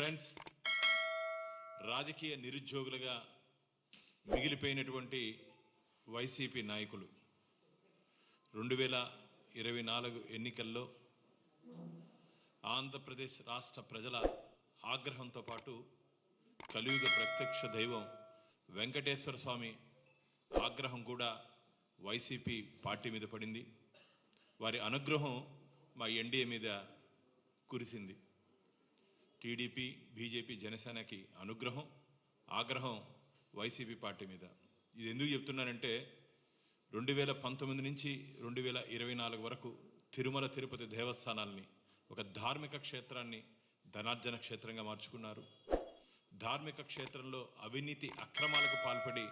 Friends రాజకీయ నిరుద్యోగులుగా మిగిలిపోయినటువంటి YCP నాయకులు రెండు వేల ఇరవై నాలుగు ఎన్నికల్లో ఆంధ్రప్రదేశ్ రాష్ట్ర ప్రజల ఆగ్రహంతో పాటు కలియుగ ప్రత్యక్ష దైవం వెంకటేశ్వర స్వామి ఆగ్రహం కూడా వైసీపీ పార్టీ మీద పడింది. వారి అనుగ్రహం మా ఎన్డీఏ మీద కురిసింది. టీడీపీ బీజేపీ జనసేనకి అనుగ్రహం ఆగ్రహం వైసీపీ పార్టీ మీద. ఇది ఎందుకు చెప్తున్నానంటే రెండు వేల పంతొమ్మిది నుంచి రెండు వేల ఇరవై నాలుగు వరకు తిరుమల తిరుపతి దేవస్థానాల్ని ఒక ధార్మిక క్షేత్రాన్ని ధనార్జన క్షేత్రంగా మార్చుకున్నారు. ధార్మిక క్షేత్రంలో అవినీతి అక్రమాలకు పాల్పడి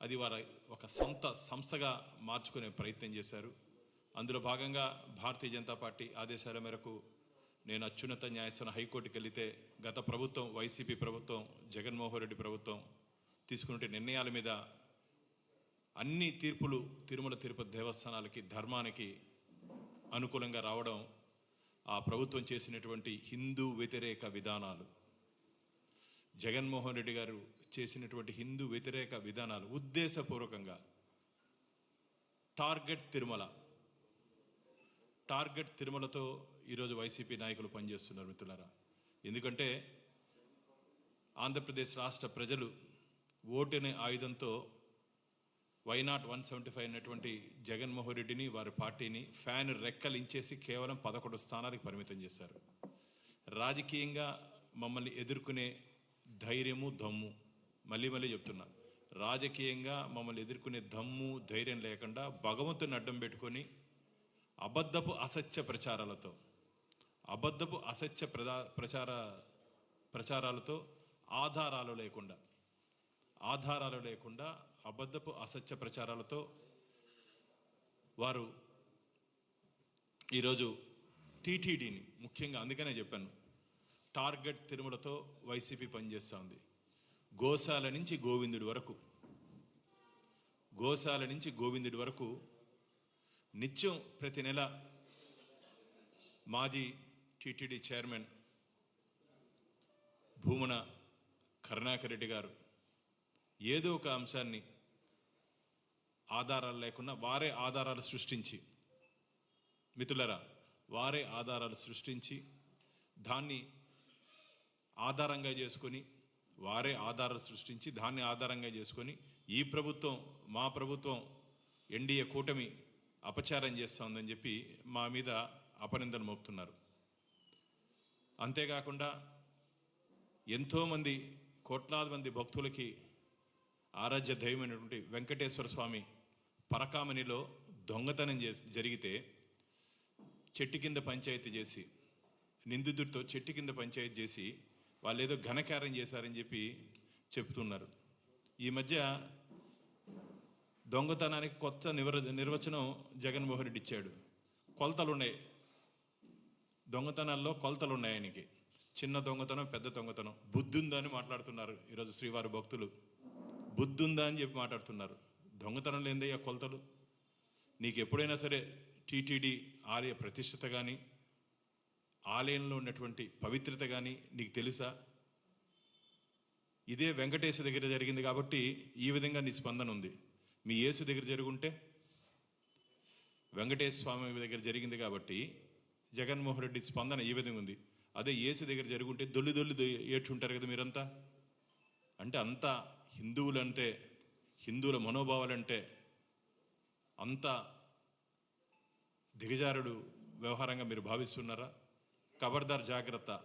అది వారి ఒక సొంత సంస్థగా మార్చుకునే ప్రయత్నం చేశారు. అందులో భాగంగా భారతీయ జనతా పార్టీ ఆదేశాల మేరకు నేను అత్యున్నత న్యాయస్థానం హైకోర్టుకి వెళితే గత ప్రభుత్వం వైసీపీ ప్రభుత్వం జగన్మోహన్ రెడ్డి ప్రభుత్వం తీసుకునే నిర్ణయాల మీద అన్ని తీర్పులు తిరుమల తిరుపతి దేవస్థానాలకి ధర్మానికి అనుకూలంగా రావడం ఆ ప్రభుత్వం చేసినటువంటి హిందూ వ్యతిరేక విధానాలు జగన్మోహన్ రెడ్డి గారు చేసినటువంటి హిందూ వ్యతిరేక విధానాలు ఉద్దేశపూర్వకంగా టార్గెట్ తిరుమల టార్గెట్ తిరుమలతో ఈరోజు వైసీపీ నాయకులు పనిచేస్తున్నారు మిత్రులారా. ఎందుకంటే ఆంధ్రప్రదేశ్ రాష్ట్ర ప్రజలు ఓటునే ఆయుధంతో వైనాట్ వన్ సెవెంటీ ఫైవ్ అనేటువంటి జగన్మోహన్ రెడ్డిని వారి పార్టీని ఫ్యాన్ రెక్కలించేసి కేవలం పదకొండు స్థానాలకు పరిమితం చేశారు. రాజకీయంగా మమ్మల్ని ఎదుర్కొనే ధైర్యము దమ్ము. మళ్ళీ మళ్ళీ చెప్తున్నా రాజకీయంగా మమ్మల్ని ఎదుర్కొనే దమ్ము ధైర్యం లేకుండా భగవంతుని అడ్డం పెట్టుకొని అబద్ధపు అసత్య ప్రచారాలతో అబద్ధపు అసత్య ప్రదా ప్రచార ప్రచారాలతో ఆధారాలు లేకుండా ఆధారాలు లేకుండా అబద్ధపు అసత్య ప్రచారాలతో వారు ఈరోజు టీటీడీని ముఖ్యంగా అందుకనే చెప్పాను టార్గెట్ తిరుమలతో వైసీపీ పనిచేస్తుంది. గోశాల నుంచి గోవిందుడి వరకు గోశాల నుంచి గోవిందుడి వరకు నిత్యం ప్రతి నెల మాజీ టీటీడీ చైర్మన్ భూమన కరుణాకర్ రెడ్డి గారు ఏదో ఒక అంశాన్ని ఆధారాలు లేకుండా వారే ఆధారాలు సృష్టించి మిత్రులరా వారే ఆధారాలు సృష్టించి దాన్ని ఆధారంగా చేసుకొని వారే ఆధారాలు సృష్టించి దాన్ని ఆధారంగా చేసుకొని ఈ ప్రభుత్వం మా ప్రభుత్వం ఎన్డీఏ కూటమి అపచారం చేస్తోందని చెప్పి మా మీద అపనిందలు మోపుతున్నారు. అంతేకాకుండా ఎంతోమంది కోట్లాది మంది భక్తులకి ఆరాధ్య దైవమైనటువంటి వెంకటేశ్వర స్వామి పరకామణిలో దొంగతనం చేసి జరిగితే చెట్టు కింద పంచాయతీ చేసి నిందితుడితో చెట్టు కింద పంచాయతీ చేసి వాళ్ళు ఏదో ఘనకార్యం చేశారని చెప్పి చెప్తున్నారు. ఈ మధ్య దొంగతనానికి కొత్త నివర నిర్వచనం జగన్మోహన్ రెడ్డి ఇచ్చాడు. కొలతలు ఉన్నాయి దొంగతనాల్లో కొలతలు ఉన్నాయి ఆయనకి. చిన్న దొంగతనం పెద్ద దొంగతనం. బుద్ధి ఉందా అని మాట్లాడుతున్నారు ఈరోజు శ్రీవారి భక్తులు. బుద్ధి ఉందా అని చెప్పి మాట్లాడుతున్నారు. దొంగతనం లేదయ్యా కొలతలు. నీకు ఎప్పుడైనా సరే టీటీడీ ఆలయ ప్రతిష్టత కానీ ఆలయంలో ఉన్నటువంటి పవిత్రత కానీ నీకు తెలుసా? ఇదే వెంకటేశ్వర దగ్గర జరిగింది కాబట్టి ఈ విధంగా నీ స్పందన ఉంది. మీ యేసు దగ్గర జరుగుంటే వెంకటేశ్వర స్వామి దగ్గర జరిగింది కాబట్టి జగన్మోహన్ రెడ్డి స్పందన ఈ విధంగా ఉంది? అదే ఏసీ దగ్గర జరుగుంటే దొల్లి దొల్లి ఏడ్చుంటారు కదా మీరంతా? అంటే అంతా హిందువులంటే హిందువుల మనోభావాలంటే అంత దిగజారుడు వ్యవహారంగా మీరు భావిస్తున్నారా? ఖబర్దార్ జాగ్రత్త.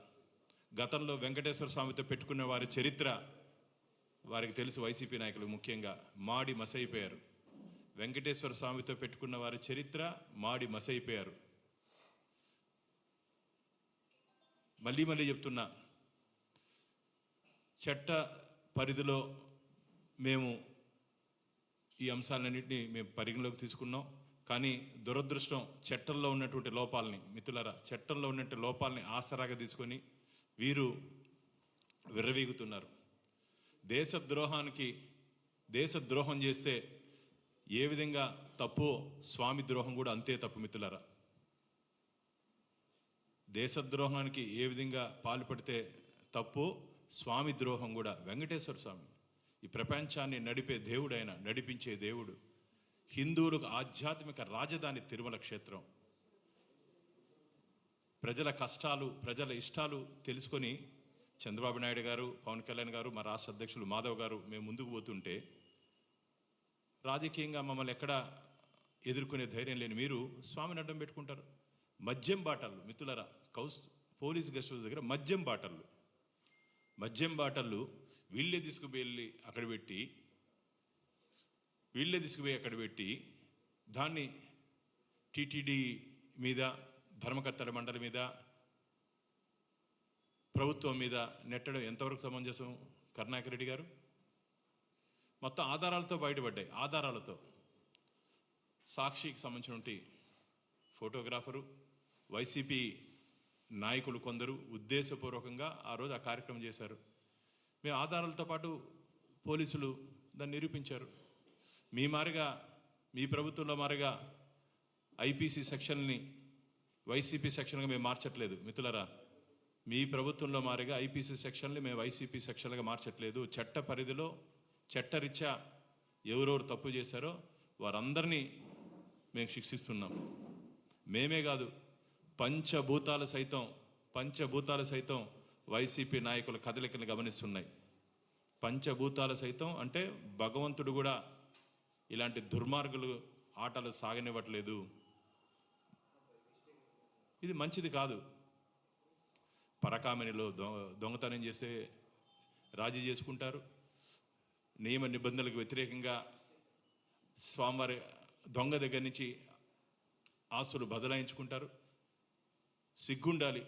గతంలో వెంకటేశ్వర స్వామితో పెట్టుకున్న వారి చరిత్ర వారికి తెలుసు వైసీపీ నాయకులు ముఖ్యంగా. మాడి మసైపోయారు. వెంకటేశ్వర స్వామితో పెట్టుకున్న వారి చరిత్ర మాడి మసైపోయారు. మళ్ళీ మళ్ళీ చెప్తున్నా. చట్ట పరిధిలో మేము ఈ అంశాలన్నింటినీ మేము పరిగణలోకి తీసుకున్నాం. కానీ దురదృష్టం చట్టంలో ఉన్నటువంటి లోపాలని మిత్రులరా చట్టంలో ఉన్నటువంటి లోపాలని ఆసరాగా తీసుకొని వీరు విర్రవీగుతున్నారు. దేశద్రోహానికి దేశద్రోహం చేస్తే ఏ విధంగా తప్పు స్వామి ద్రోహం కూడా అంతే తప్పు మిత్రులరా. దేశద్రోహానికి ఏ విధంగా పాల్పడితే తప్పు స్వామి ద్రోహం కూడా వెంకటేశ్వర స్వామి. ఈ ప్రపంచాన్ని నడిపే దేవుడైన నడిపించే దేవుడు. హిందువులకు ఆధ్యాత్మిక రాజధాని తిరుమల క్షేత్రం. ప్రజల కష్టాలు ప్రజల ఇష్టాలు తెలుసుకొని చంద్రబాబు నాయుడు గారు పవన్ కళ్యాణ్ గారు మా రాష్ట్ర అధ్యక్షులు మాధవ్ గారు మేము ముందుకు పోతుంటే రాజకీయంగా మమ్మల్ని ఎక్కడ ఎదుర్కొనే ధైర్యం లేని మీరు స్వామిని అడ్డం పెట్టుకుంటారు. మద్యం బాటలు మిత్రులరా కౌస్ పోలీస్ గెస్ట్ హౌస్ దగ్గర మద్యం బాటలు. మద్యం బాటలు వీళ్ళే తీసుకుపోయి అక్కడ పెట్టి వీళ్ళే తీసుకుపోయి అక్కడ పెట్టి దాన్ని టీటీడీ మీద ధర్మకర్తల మండలి మీద ప్రభుత్వం మీద నెట్టడం ఎంతవరకు సమంజసం? కరుణాకర్ రెడ్డి గారు? మొత్తం ఆధారాలతో బయటపడ్డాయి ఆధారాలతో. సాక్షికి సంబంధించినటువంటి ఫోటోగ్రాఫరు వైసీపీ నాయకులు కొందరు ఉద్దేశపూర్వకంగా ఆ రోజు ఆ కార్యక్రమం చేశారు. మేము ఆధారాలతో పాటు పోలీసులు దాన్ని నిరూపించారు. మీ మారిగా మీ ప్రభుత్వంలో మారిగా ఐపీసీ సెక్షన్ని వైసీపీ సెక్షన్గా మేము మార్చట్లేదు. మిత్రులరా మీ ప్రభుత్వంలో మారిగా ఐపీసీ సెక్షన్లు మేము వైసీపీ సెక్షన్లుగా మార్చట్లేదు. చట్ట పరిధిలో చట్టరీత్యా ఎవరెవరు తప్పు చేశారో వారందరినీ మేము శిక్షిస్తున్నాం. మేమే కాదు పంచభూతాలు సైతం పంచభూతాలు సైతం వైసీపీ నాయకుల కదలికలు గమనిస్తున్నాయి. పంచభూతాలు సైతం అంటే భగవంతుడు కూడా ఇలాంటి దుర్మార్గులు ఆటలు సాగనివ్వట్లేదు. ఇది మంచిది కాదు. పరకామణిలో దొంగ దొంగతనం చేసే రాజీ చేసుకుంటారు. నియమ నిబంధనలకు వ్యతిరేకంగా స్వామివారి దొంగ దగ్గర నుంచి ఆస్తులు బదలాయించుకుంటారు. సిగ్గుండాలి.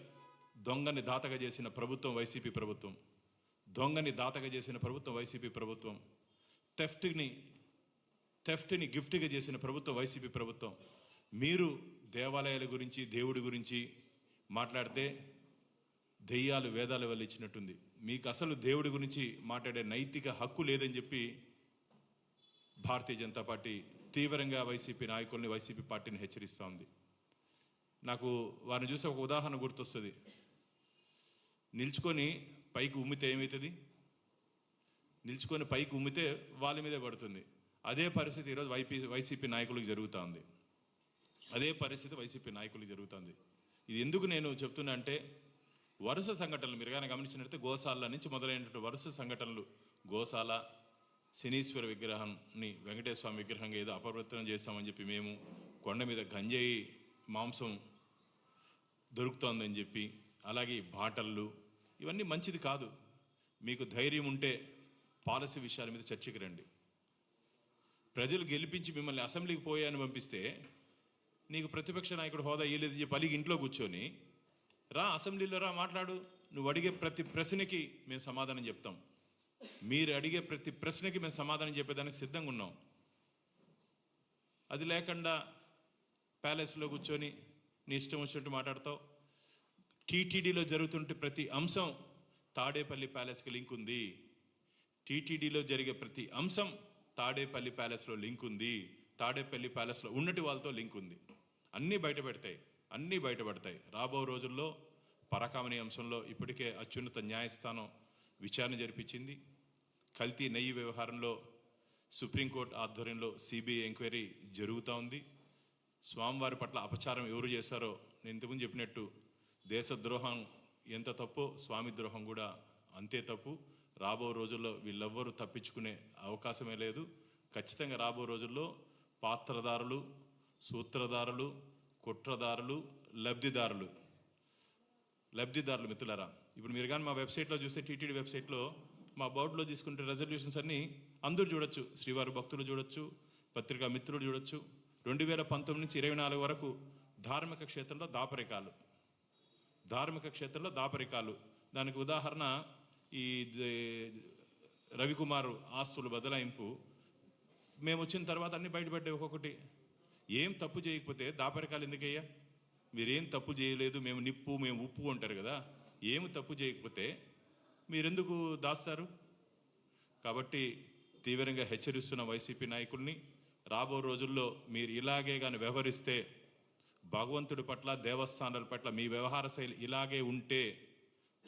దొంగని దాతగా చేసిన ప్రభుత్వం వైసీపీ ప్రభుత్వం. దొంగని దాతగా చేసిన ప్రభుత్వం వైసీపీ ప్రభుత్వం. థెఫ్ట్ని థెఫ్ట్ని గిఫ్ట్గా చేసిన ప్రభుత్వం వైసీపీ ప్రభుత్వం. మీరు దేవాలయాల గురించి దేవుడి గురించి మాట్లాడితే దెయ్యాలు వేదాల వల్ల ఇచ్చినట్టుంది. మీకు అసలు దేవుడి గురించి మాట్లాడే నైతిక హక్కు లేదని చెప్పి భారతీయ జనతా పార్టీ తీవ్రంగా వైసీపీ నాయకుల్ని వైసీపీ పార్టీని హెచ్చరిస్తూ ఉంది. నాకు వారిని చూసి ఒక ఉదాహరణ గుర్తొస్తుంది. నిల్చుకొని పైకి ఉమ్మితే ఏమవుతుంది నిల్చుకొని పైకి ఉమ్మితే వాళ్ళ మీదే పడుతుంది. అదే పరిస్థితి ఈరోజు వైపీ వైసీపీ నాయకులకు జరుగుతూ ఉంది అదే పరిస్థితి వైసీపీ నాయకులకు జరుగుతుంది. ఇది ఎందుకు నేను చెప్తున్నా అంటే వరుస సంఘటనలు మీరు కానీ గమనించినట్లయితే గోశాల నుంచి మొదలైనటువంటి వరుస సంఘటనలు గోశాల శనీశ్వర విగ్రహాన్ని వెంకటేశ్వర స్వామి విగ్రహంగా ఏదో అపవిత్రం చేస్తామని చెప్పి మేము కొండ మీద గంజాయి మాంసం దొరుకుతోందని చెప్పి అలాగే బాటళ్ళు ఇవన్నీ మంచిది కాదు. మీకు ధైర్యం ఉంటే పాలసీ విషయాల మీద చర్చకి రండి. ప్రజలు గెలిపించి మిమ్మల్ని అసెంబ్లీకి పోయాయని పంపిస్తే నీకు ప్రతిపక్ష నాయకుడు హోదా ఇయ్యలేదు చెప్పి అలిగి ఇంట్లో కూర్చొని రా అసెంబ్లీలో రా మాట్లాడు. నువ్వు అడిగే ప్రతి ప్రశ్నకి మేము సమాధానం చెప్తాం. మీరు అడిగే ప్రతి ప్రశ్నకి మేము సమాధానం చెప్పేదానికి సిద్ధంగా ఉన్నాం. అది లేకుండా ప్యాలెస్లో కూర్చొని నీ ఇష్టం వచ్చినట్టు మాట్లాడతావు? టీటీడీలో జరుగుతుంటే ప్రతి అంశం తాడేపల్లి ప్యాలెస్కి లింక్ ఉంది. టీటీడీలో జరిగే ప్రతి అంశం తాడేపల్లి ప్యాలెస్లో లింక్ ఉంది. తాడేపల్లి ప్యాలెస్లో ఉన్నటి వాళ్ళతో లింక్ ఉంది. అన్నీ బయట పెడతాయి. అన్నీ బయటపడతాయి రాబో రోజుల్లో పరకామణి అంశంలో ఇప్పటికే అత్యున్నత న్యాయస్థానం విచారణ జరిపించింది. కల్తీ నెయ్యి వ్యవహారంలో సుప్రీంకోర్టు ఆధ్వర్యంలో సిబిఐ ఎంక్వైరీ జరుగుతూ ఉంది. స్వామివారి పట్ల అపచారం ఎవరు చేశారో నేను ఇంతకుముందు చెప్పినట్టు దేశద్రోహం ఎంత తప్పో స్వామి ద్రోహం కూడా అంతే తప్పు. రాబో రోజుల్లో వీళ్ళెవ్వరూ తప్పించుకునే అవకాశమే లేదు. ఖచ్చితంగా రాబో రోజుల్లో పాత్రదారులు సూత్రధారులు కుట్రదారులు లబ్ధిదారులు. లబ్ధిదారులు మిత్రులారా ఇప్పుడు మీరు కానీ మా వెబ్సైట్లో చూస్తే టీటీడీ వెబ్సైట్లో మా బోర్డులో తీసుకుంటే రెజల్యూషన్స్ అన్ని అందరూ చూడొచ్చు. శ్రీవారి భక్తులు చూడొచ్చు పత్రికా మిత్రులు చూడొచ్చు. రెండు వేల పంతొమ్మిది నుంచి ఇరవై నాలుగు వరకు ధార్మిక క్షేత్రంలో దాపరికాలు. ధార్మిక క్షేత్రంలో దాపరికాలు. దానికి ఉదాహరణ ఈ రవికుమార్ ఆస్తులు బదలాయింపు. మేము వచ్చిన తర్వాత అన్ని బయటపడ్డాయి ఒక్కొక్కటి. ఏం తప్పు చేయకపోతే దాపరికాలు ఎందుకయ్యా? మీరేం తప్పు చేయలేదు మేము నిప్పు మేము ఉప్పు అంటారు కదా. ఏం తప్పు చేయకపోతే మీరెందుకు దాస్తారు? కాబట్టి తీవ్రంగా హెచ్చరిస్తున్న వైసీపీ నాయకుల్ని రాబో రోజుల్లో మీరు ఇలాగే కానీ వ్యవహరిస్తే భగవంతుడి పట్ల దేవస్థానాల పట్ల మీ వ్యవహార శైలి ఇలాగే ఉంటే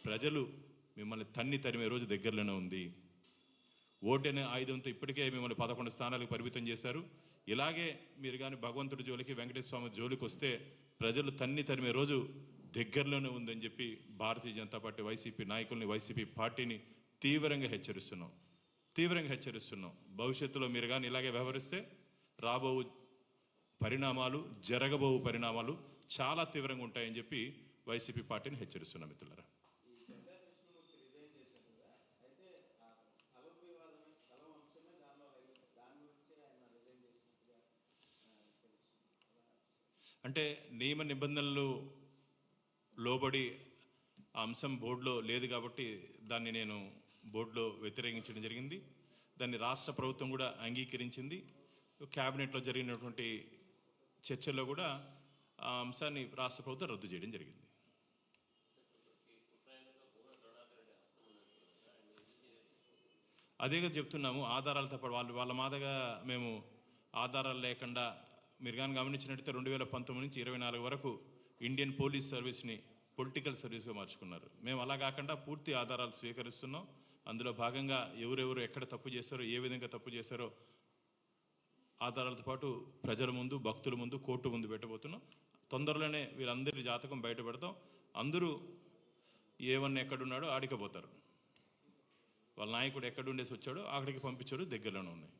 ప్రజలు మిమ్మల్ని తన్ని తరిమే రోజు దగ్గరలోనే ఉంది. ఓటు ఆయుధంతో ఇప్పటికే మిమ్మల్ని పదకొండు స్థానాలకు పరిమితం చేశారు. ఇలాగే మీరు కానీ భగవంతుడి జోలికి వెంకటేశ్వర స్వామి జోలికి వస్తే ప్రజలు తన్ని తరిమే రోజు దగ్గరలోనే ఉందని చెప్పి భారతీయ జనతా పార్టీ వైసీపీ నాయకుల్ని వైసీపీ పార్టీని తీవ్రంగా హెచ్చరిస్తున్నాం. తీవ్రంగా హెచ్చరిస్తున్నాం. భవిష్యత్తులో మీరు కానీ ఇలాగే వ్యవహరిస్తే రాబో పరిణామాలు జరగబోవు పరిణామాలు చాలా తీవ్రంగా ఉంటాయని చెప్పి వైసీపీ పార్టీని హెచ్చరిస్తున్నా మిత్రులరా. అంటే నియమ నిబంధనలు లోబడి ఆ అంశం బోర్డులో లేదు కాబట్టి దాన్ని నేను బోర్డులో వ్యతిరేకించడం జరిగింది. దాన్ని రాష్ట్ర ప్రభుత్వం కూడా అంగీకరించింది. క్యాబినెట్లో జరిగినటువంటి చర్చల్లో కూడా ఆ అంశాన్ని రాష్ట్ర ప్రభుత్వం రద్దు చేయడం జరిగింది. అదే కదా చెప్తున్నాము ఆధారాలతో పాటు వాళ్ళు వాళ్ళ మాదగా మేము ఆధారాలు లేకుండా మీరు కానీ గమనించినట్టయితే రెండు వేల పంతొమ్మిది నుంచి ఇరవై నాలుగు వరకు ఇండియన్ పోలీస్ సర్వీస్ని పొలిటికల్ సర్వీస్గా మార్చుకున్నారు. మేము అలా కాకుండా పూర్తి ఆధారాలు స్వీకరిస్తున్నాం. అందులో భాగంగా ఎవరెవరు ఎక్కడ తప్పు చేశారో ఏ విధంగా తప్పు చేశారో ఆధారాలతో పాటు ప్రజల ముందు భక్తుల ముందు కోర్టు ముందు పెట్టబోతున్నాం. తొందరలోనే వీళ్ళందరి జాతకం బయట పెడతాం. అందరూ ఏవన్నీ ఎక్కడున్నాడో ఆడికపోతారు వాళ్ళ నాయకుడు ఎక్కడుండేసి వచ్చాడో అక్కడికి పంపించాడు దగ్గరలోనే ఉన్నాయి.